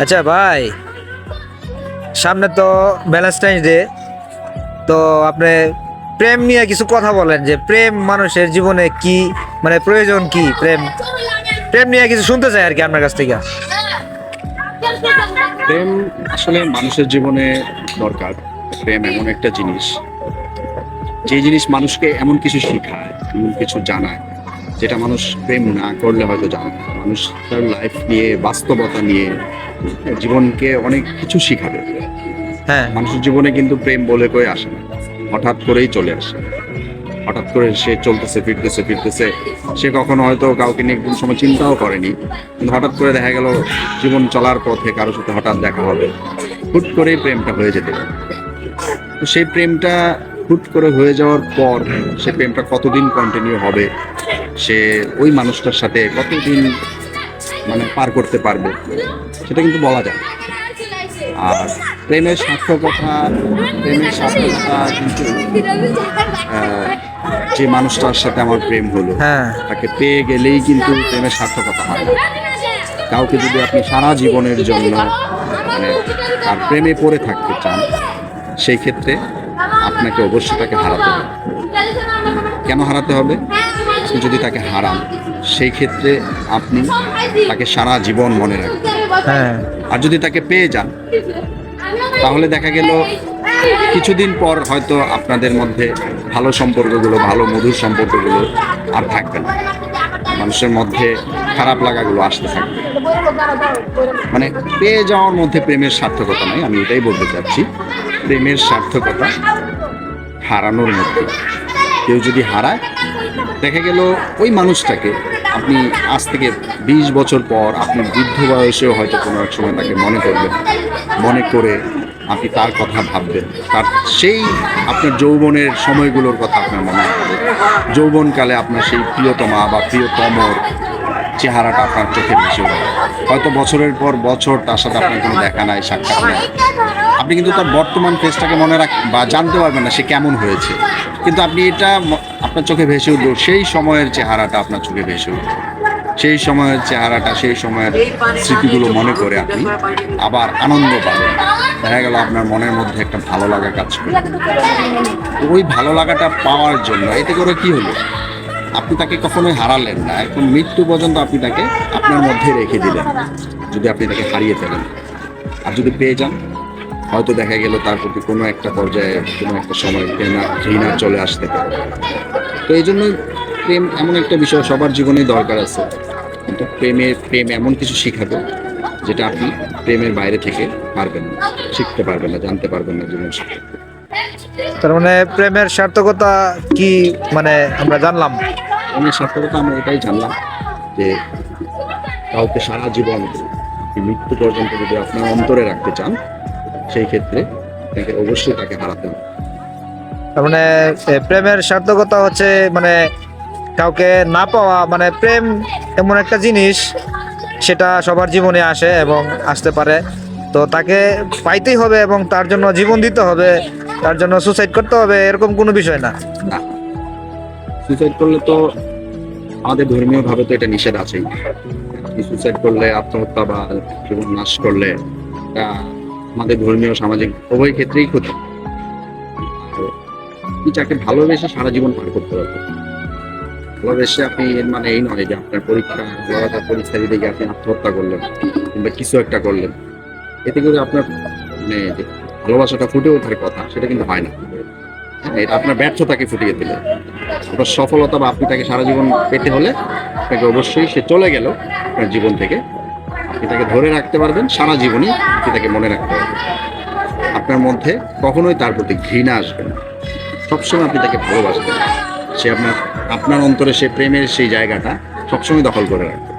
আচ্ছা ভাই, সামনে তো ভ্যালেন্টাইন্স ডে তো আপনি প্রেম নিয়ে কিছু কথা বলেন যে প্রেম মানুষের জীবনে কি মানে প্রয়োজন কি প্রেম? প্রেম নিয়ে কিছু শুনতে চাই আর কি আপনার কাছ থেকে। প্রেম আসলে মানুষের জীবনে দরকার। প্রেম এমন একটা জিনিস, যে জিনিস মানুষকে এমন কিছু শেখায়, এমন কিছু জানায়। যেটা মানুষ প্রেম না করলে হয়তো জানে মানুষ তার লাইফ নিয়ে বাস্তবতা নিয়ে জীবনকে অনেক কিছু শিখাবে। হ্যাঁ। মানুষের জীবনে কিন্তু প্রেম বলে কয়ে আসে না। হঠাৎ করেই চলে আসে। হঠাৎ করে সে চলতেছে ফিরতেছে ফিরতেছে। সে কখনো হয়তো কাউকে নিয়ে একদম সময় চিন্তাও করেনি। কিন্তু হঠাৎ করে দেখা গেল জীবন চলার পথে কারোর সাথে হঠাৎ দেখা হবে। হুট করেই প্রেমটা হয়ে যেতে পারে। তো সেই প্রেমটা হুট করে হয়ে যাওয়ার পর সে প্রেমটা কতদিন কন্টিনিউ হবে? সে ওই মানুষটার সাথে কতদিন মানে পার করতে পারবে সেটা কিন্তু বলা যায় আর প্রেমের সার্থকতা প্রেমের সার্থকতা কিন্তু যে মানুষটার সাথে আমার প্রেম হলো হ্যাঁ। তাকে পেয়ে গেলেই কিন্তু প্রেমের সার্থকতা হয়। না কাউকে যদি আপনি সারা জীবনের জন্য মানে তার প্রেমে পড়ে থাকতে চান সেই ক্ষেত্রে আপনাকে অবশ্যই তাকে হারাতে হবে। কেন হারাতে হবে? আপনি যদি তাকে হারান সেই ক্ষেত্রে আপনি তাকে সারা জীবন মনে রাখবেন। হ্যাঁ। আর যদি তাকে পেয়ে যান তাহলে দেখা গেল কিছুদিন পর হয়তো আপনাদের মধ্যে ভালো সম্পর্কগুলো ভালো মধুর সম্পর্কগুলো আর থাকবে না। মানুষের মধ্যে খারাপ লাগাগুলো আসতে থাকবে। মানে পেয়ে যাওয়ার মধ্যে প্রেমের সার্থকতা নাই আমি এটাই বলতে চাচ্ছি। প্রেমের সার্থকতা হারানোর মধ্যে। কেউ যদি হারায়, দেখা গেল ওই মানুষটাকে আপনি আজ থেকে বিশ বছর পর আপনি বৃদ্ধ বয়সেও হয়তো কোনো এক সময় তাকে মনে করবেন, মনে করে আপনি তার কথা ভাববেন। তার সেই আপনার যৌবনের সময়গুলোর কথা আপনার মনে হবে। যৌবনকালে আপনার সেই প্রিয়তমা বা প্রিয়তমর চেহারাটা আপনার চোখে ভেসে উঠবে হয়তো বছরের পর বছর তার সাথে আপনার কোনো দেখা নাই, সাক্ষাৎ নাই। আপনি কিন্তু তার বর্তমান ফেসটাকে মনে রাখ বা জানতে পারবেন না সে কেমন হয়েছে। কিন্তু আপনি এটা আপনার চোখে ভেসে উঠল, সেই সময়ের চেহারাটা আপনার চোখে ভেসে উঠল। সেই সময়ের চেহারাটা, সেই সময়ের স্মৃতিগুলো মনে করে আপনি আবার আনন্দ পাবেন। দেখা গেল আপনার মনের মধ্যে একটা ভালো লাগা কাজ করে। ওই ভালো লাগাটা পাওয়ার জন্য এতে করে কি হলো? আপনি তাকে কখনোই হারালেন না। একদম মৃত্যু পর্যন্ত আপনি তাকে আপনার মধ্যে রেখে দিলেন। যদি আপনি তাকে হারিয়ে ফেলেন। আর যদি পেয়ে যান, হয়তো দেখা গেল তার প্রতি কোনো একটা পর্যায়ে, কোনো একটা সময় ঘৃণা ঘৃণা চলে আসতে পারে। তো এই জন্যই প্রেম এমন একটা বিষয় সবার জীবনেই দরকার আছে। কিন্তু প্রেমের প্রেম এমন কিছু শিখাবে যেটা আপনি প্রেমের বাইরে থেকে পারবেন না, শিখতে পারবেন না, জানতে পারবেন না জীবন শিখতে তার মানে প্রেমের সার্থকতা কি মানে আমরা জানলাম? প্রেমের সার্থকতা আমরা এটাই জানলাম যে কাউকে সারা জীবন মৃত্যু পর্যন্ত যদি আপনার অন্তরে রাখতে চান সেই ক্ষেত্রে তাকে অবশ্যই তাকে হারাতে হবে। তার মানে প্রেমের সার্থকতা হচ্ছে মানে কাউকে না পাওয়া মানে প্রেম এমন একটা জিনিস সেটা সবার জীবনে আসে এবং আসতে পারে। তো তাকে পাইতেই হবে এবং তার জন্য জীবন দিতে হবে। তার জন্য সুসাইড করতে হবে, এরকম কোনো বিষয় না। না। সুসাইড করলে তো আমাদের ধর্মীয় ভাবে তো এটা নিষেধ আছেই। সুসাইড করলে আত্মহত্যা বা জীবন নাশ করলে আমাদের ধর্মীয়, সামাজিক, উভয় ক্ষেত্রেই ক্ষতি। যাকে ভালোবেসে সারা জীবন পার করতে পারবেন ভালোবেসে আপনি, এর মানে এই নয় যে আপনার পরীক্ষা লাগাতার পরীক্ষা দিতে গিয়ে আপনি আত্মহত্যা করলেন কিংবা কিছু একটা করলেন। এতে করে আপনার মানে ভালোবাসাটা ফুটে ওঠার কথা সেটা কিন্তু হয় না। হ্যাঁ, এটা আপনার ব্যর্থতাকে ফুটিয়ে দিল। আপনার সফলতা বা আপনি তাকে সারা জীবন পেতে হলে আপনাকে অবশ্যই সে চলে গেল আপনার জীবন থেকে। আপনি তাকে ধরে রাখতে পারবেন সারা জীবনই আপনি তাকে মনে রাখতে পারবেন। আপনার মধ্যে কখনোই তার প্রতি ঘৃণা আসবে না। সবসময় আপনি তাকে ভালোবাসবেন। সে আপনার আপনার অন্তরে সে প্রেমের সেই জায়গাটা সবসময় দখল করে রাখবে।